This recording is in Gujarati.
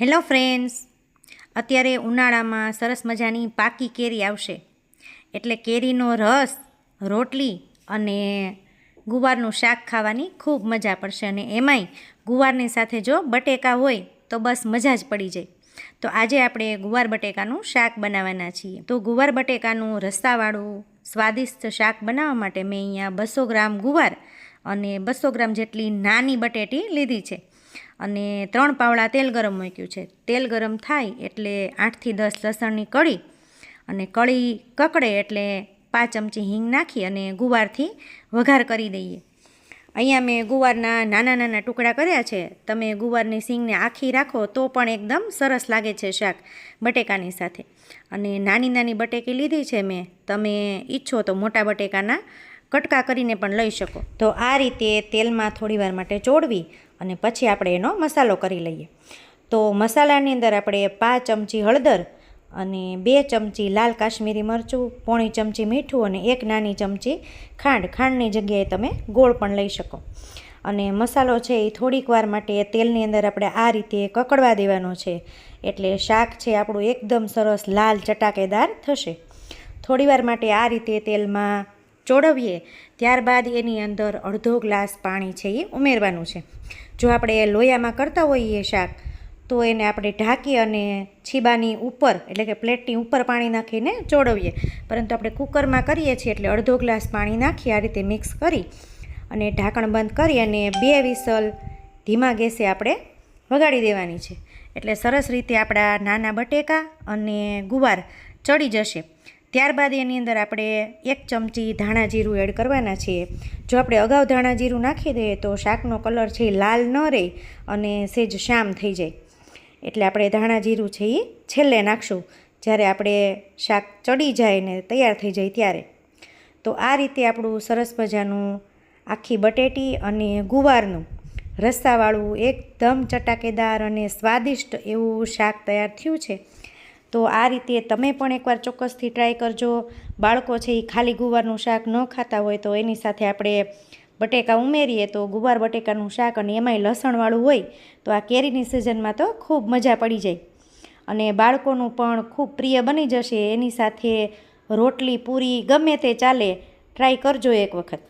Hello friends. અત્યારે ઉનાળામાં સરસ મજાની પાકી કેરી આવશે. એટલે કેરીનો રસ, રોટલી અને ગુવારનું શાક ખાવાની ખૂબ મજા પડશે અને એમાંય ગુવારની સાથે જો બટેકા હોય તો બસ મજા જ પડી જાય. તો આજે આપણે ગુવાર બટેકાનું શાક બનાવવાના છીએ. તો ગુવાર બટેકાનું રસ્તાવાળું સ્વાદિષ્ટ શાક બનાવવા માટે મેં અહીંયા બસો ગ્રામ ગુવાર અને બસો ગ્રામ જેટલી નાની બટેટી લીધી છે. અને ત્રણ પાવડા તેલ ગરમ મૂક્યું છે. તેલ ગરમ થાય એટલે આઠથી દસ લસણની કળી અને કળી કકડે એટલે પાંચ ચમચી હિંગ નાખી અને ગુવારથી વઘાર કરી દઈએ. અહીંયા મેં ગુવારના નાના નાના ટુકડા કર્યા છે. તમે ગુવારની સિંગને આખી રાખો તો પણ એકદમ સરસ લાગે છે શાક બટેકાની સાથે. અને નાની નાની બટેકી લીધી છે મેં. તમે ઈચ્છો તો મોટા બટેકાના કટકા કરીને પણ લઈ શકો. તો આ રીતે તેલમાં થોડીવાર માટે ચોળવી અને પછી આપણે એનો મસાલો કરી લઈએ. તો મસાલાની અંદર આપણે પાંચ ચમચી હળદર અને બે ચમચી લાલ કાશ્મીરી મરચું, પોણી ચમચી મીઠું અને એક નાની ચમચી ખાંડ. ખાંડની જગ્યાએ તમે ગોળ પણ લઈ શકો. અને મસાલો છે એ થોડીક વાર માટે તેલની અંદર આપણે આ રીતે કકડવા દેવાનો છે. એટલે શાક છે આપણું એકદમ સરસ લાલ ચટાકેદાર થશે. થોડીવાર માટે આ રીતે તેલમાં ચોળવીએ, ત્યારબાદ એની અંદર અડધો ગ્લાસ પાણી છે એ ઉમેરવાનું છે. જો આપણે એ લોયામાં કરતા હોઈએ શાક, તો એને આપણે ઢાંકી અને છીબાની ઉપર, એટલે કે પ્લેટની ઉપર પાણી નાખીને ચોળવીએ. પરંતુ આપણે કુકરમાં કરીએ છીએ એટલે અડધો ગ્લાસ પાણી નાખી આ રીતે મિક્સ કરી અને ઢાંકણ બંધ કરી અને બે વિસલ ધીમા ગેસે આપણે વગાડી દેવાની છે. એટલે સરસ રીતે આપણા નાના બટેકા અને ગુવાર ચડી જશે. ત્યારબાદ એની અંદર આપણે એક ચમચી ધાણા જીરું એડ કરવાના છીએ જો આપણે અગાઉ ધાણા જીરું નાખી દઈએ તો શાકનો કલર છે એ લાલ ન રહે અને સેજ શ્યામ થઈ જાય. એટલે આપણે ધાણા જીરું છે એ છેલ્લે નાખશું. જ્યારે આપણે શાક ચડી જાય ને તૈયાર થઈ જાય ત્યારે. તો આ રીતે આપણું સરસ મજાનું આખી બટેટી અને ગુવારનું રસ્તાવાળું એકદમ ચટાકેદાર અને સ્વાદિષ્ટ એવું શાક તૈયાર થયું છે. તો આ રીતે તમે પણ એકવાર ચોક્કસથી ટ્રાય કરજો. બાળકો છે એ ખાલી ગુવારનું શાક ન ખાતા હોય તો એની સાથે આપણે બટેકા ઉમેરીએ તો ગુવાર બટેકાનું શાક અને એમાંય લસણવાળું હોય તો આ કેરીની સિઝનમાં તો ખૂબ મજા પડી જાય. અને બાળકોનું પણ ખૂબ પ્રિય બની જશે. એની સાથે રોટલી પૂરી ગમે તે ચાલે ટ્રાય કરજો એક વખત.